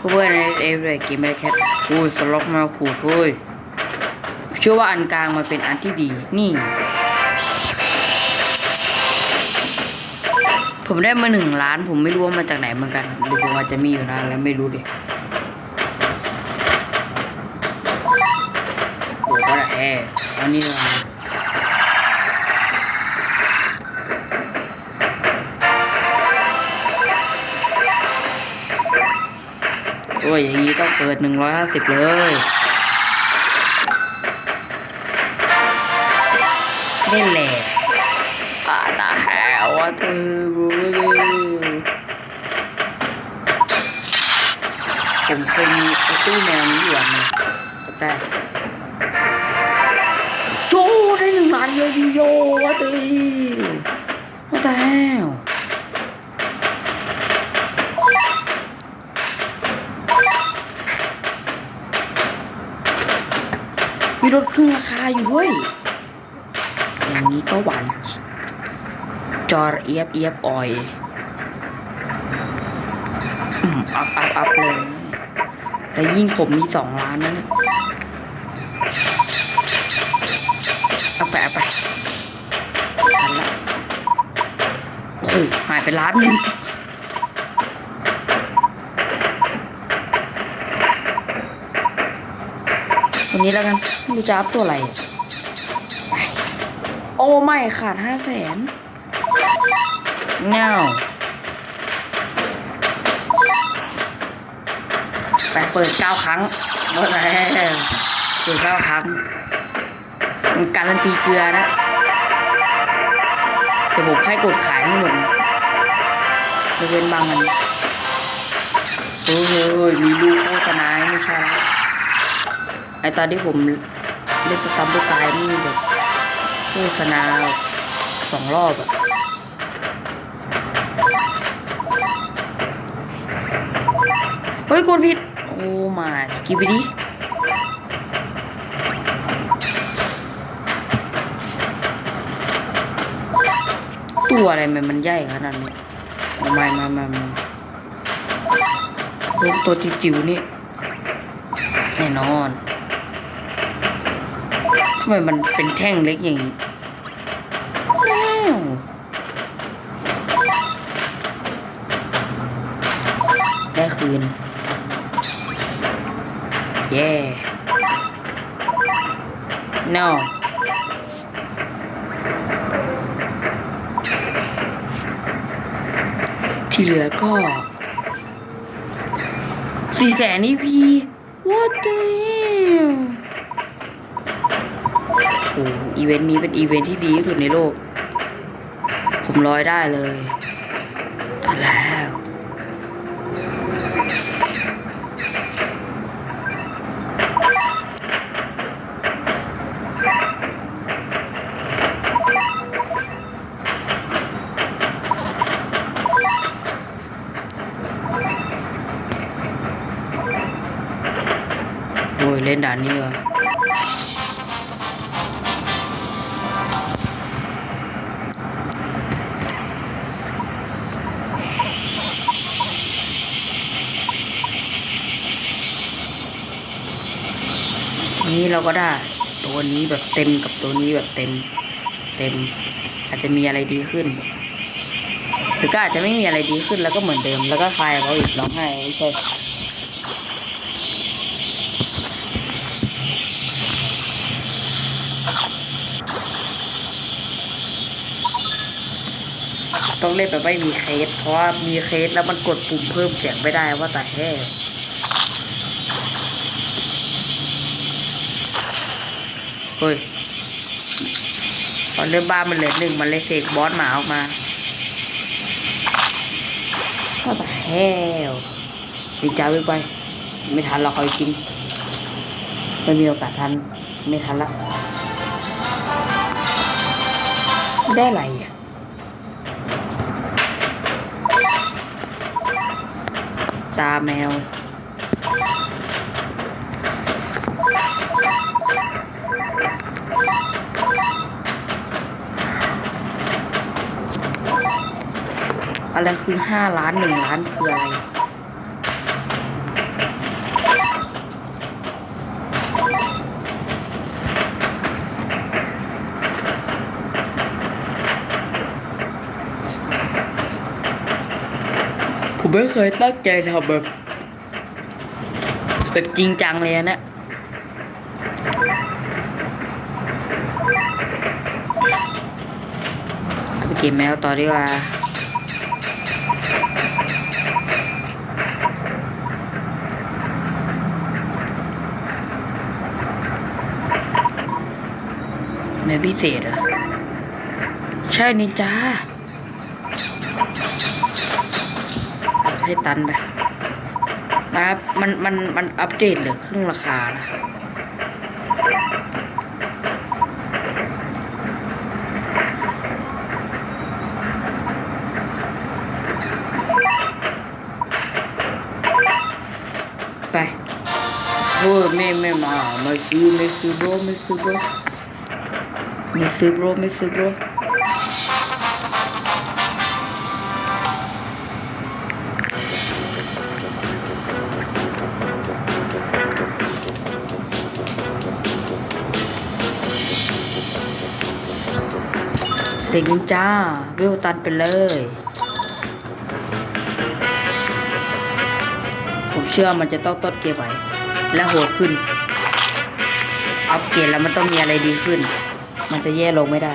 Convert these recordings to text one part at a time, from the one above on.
เพื่อนในเอฟเลยเกมแมแคทอุ้ยสล็อกมาขูดเว้ยเชื่อว่าอันกลางมันเป็นอันที่ดี นี่ ผมได้มาหนึ่งล้าน ผมไม่รู้ว่ามาจากไหนเหมือนกันหรือผมอาจจะมีอยู่นานแล้วไม่รู้ดิโอ้ก็ได้แอร์อันนี้ละ อ้ยอย่างนี้ต้องเปิดหนึ่งร้อยห้าสิบเลยเล่นแหละอาตาแหววเธอรู้ดิผมเคยมีไอ้ตู้แมวนี้อยู่อันนึงจำได้โจได้หนึ่งล้านเยอะดีโยว่าเธอว่าแต่ แหวมีรถครึ่งราคาอยู่ด้วย อย่างนี้ก็หวาน จอร์เอียบเอียบออยอืมอัพอัพอัพเลยแต่ยิ่งผมมีสองล้านนะเนี่ยเอาไปเอาไปทันละโอ้โหหายไปล้านหนึง ตัวนี้แล้วกันไม่รู้จะอัพตัวอะไร โอ้ไม่ขาดห้าแสนเงาไปเปิดเก้าครั้งหมดแล้วเปิดเก้าครั้ง การันตีเกลือนะแต่ผมให้กดขายทั้งหมดไม่เว้นบางมันเฮ้ยมีลูกโฆษณาไม่ใช่ ไอตอนที่ผมเล่นสตัมเบอร์กายนี่แบบโฆษณาสองรอบอะเฮ้ยกดผิด โอ้มาสกิปไปดิตัวอะไรมันมันใหญ่ขนาดนี้มามามามาลูกตัวจิ๋วๆนี่แน่นอน ทำไมมันเป็นแท่งเล็กอย่างนี้อ้าวได้คืน เย้ no ที่เหลือก็สี่แสนอีพี what the hell โอ้อีเวนต์นี้เป็นอีเวนต์ที่ดีที่สุดในโลก ผมร้อยได้เลยตัดแล้วโอ้ยเล่นด่านนี้วะ นี้เราก็ได้ ตัวนี้แบบเต็มกับตัวนี้แบบเต็ม เต็ม อาจจะมีอะไรดีขึ้น หรือก็อาจจะไม่มีอะไรดีขึ้นแล้วก็เหมือนเดิม แล้วก็คลายเขาอีกร้องไห้ไม่ใช่ต้องเล่นแบบไม่มีเคสเพราะว่ามีเคสแล้วมันกดปุ่มเพิ่มเสียงไม่ได้ว่าแต่แห่ เฮ้ยตอนเริ่มบ้ามันเหลือหนึ่งมันเลยเสกบอสหมาออกมาก็แต่แห่ดีใจไปไป ไม่ทันเราคอยกินไม่มีโอกาสทัน ไม่ทันละ ได้อะไรอะตาแมว อะไรคือห้าล้านหนึ่งล้านคืออะไรผมไม่เคยตั้งใจทำแบบแบบจริงจังเลยนะเก็บแมวต่อดีกว่า แม่พิเศษเหรอใช่นี่จ้า ให้ตันไปนะครับมันมันมันอัปเดตเหลือครึ่งราคานะไปโอ้ยไม่ไม่มาไม่ซื้อไม่ซื้อโบไม่ซื้อโบ ไม่ซื้อโบรไม่ซื้อโบรสิงจ้าเวตันไปเลย ผมเชื่อมันจะต้องต้นเกมไว้และโหดขึ้น อัปเกรดแล้วมันต้องมีอะไรดีขึ้น มันจะแย่ลงไม่ได้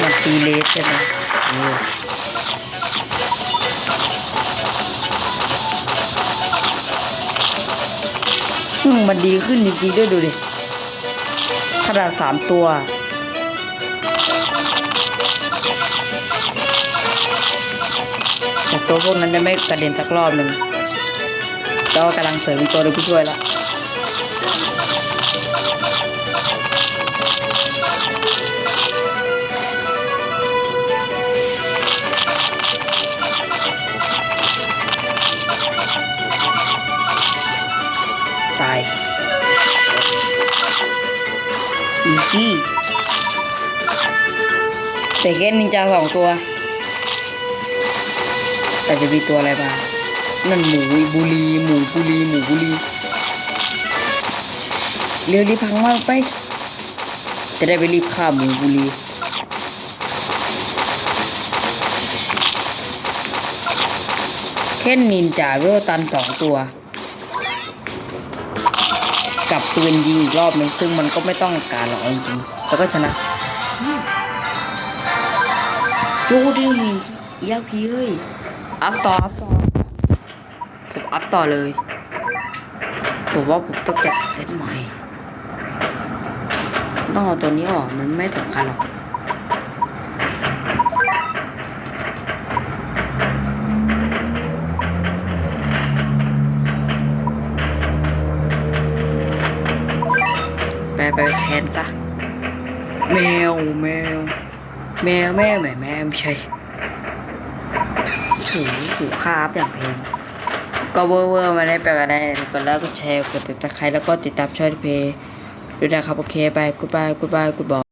มันตีเลสใช่ไหมอออืมมันดีขึ้นจริงๆด้วยดูดิ ขนาดสามตัว แต่ตัวพวกนั้นจะไม่กระเด็นสักรอบหนึ่งแล้วก็กำลังเสริมตัวหนึงผู้ช่วยละตายอีกี้เซเกนนินจาสองตัว แต่จะมีตัวอะไรบ้างนั่นหมูบุรีหมูบุรีหมูบุรีเรียวรีบพังมากไป จะได้ไปรีบฆ่าหมูบุรีเค่นนินจาเวลตันสองตัวกับปืนยิงอีกรอบหนึงซึ่งมันก็ไม่ต้องการหรอกเอาจริงๆแล้วก็ชนะโยดิมินเอียพีเฮ้ย อัพต่ออัพต่อผมอัพต่อเลย ผมว่าผมต้องจัดเซตใหม่ต้องเอาตัวนี้ออกมันไม่สำคัญหรอกไปไปแทนซะแมวแมวแมวแม่แม่แม่ไม่ใช่ ถูหูคาบอย่างเพงก็เวอร์เวอร์มาได้ไปกันได้กดไลค์กดแชร์กดติดตามใครแล้วก็ติดตามช่อยเพย์ด้วยนะครับโอเคไปกูบายกูบายกูบอก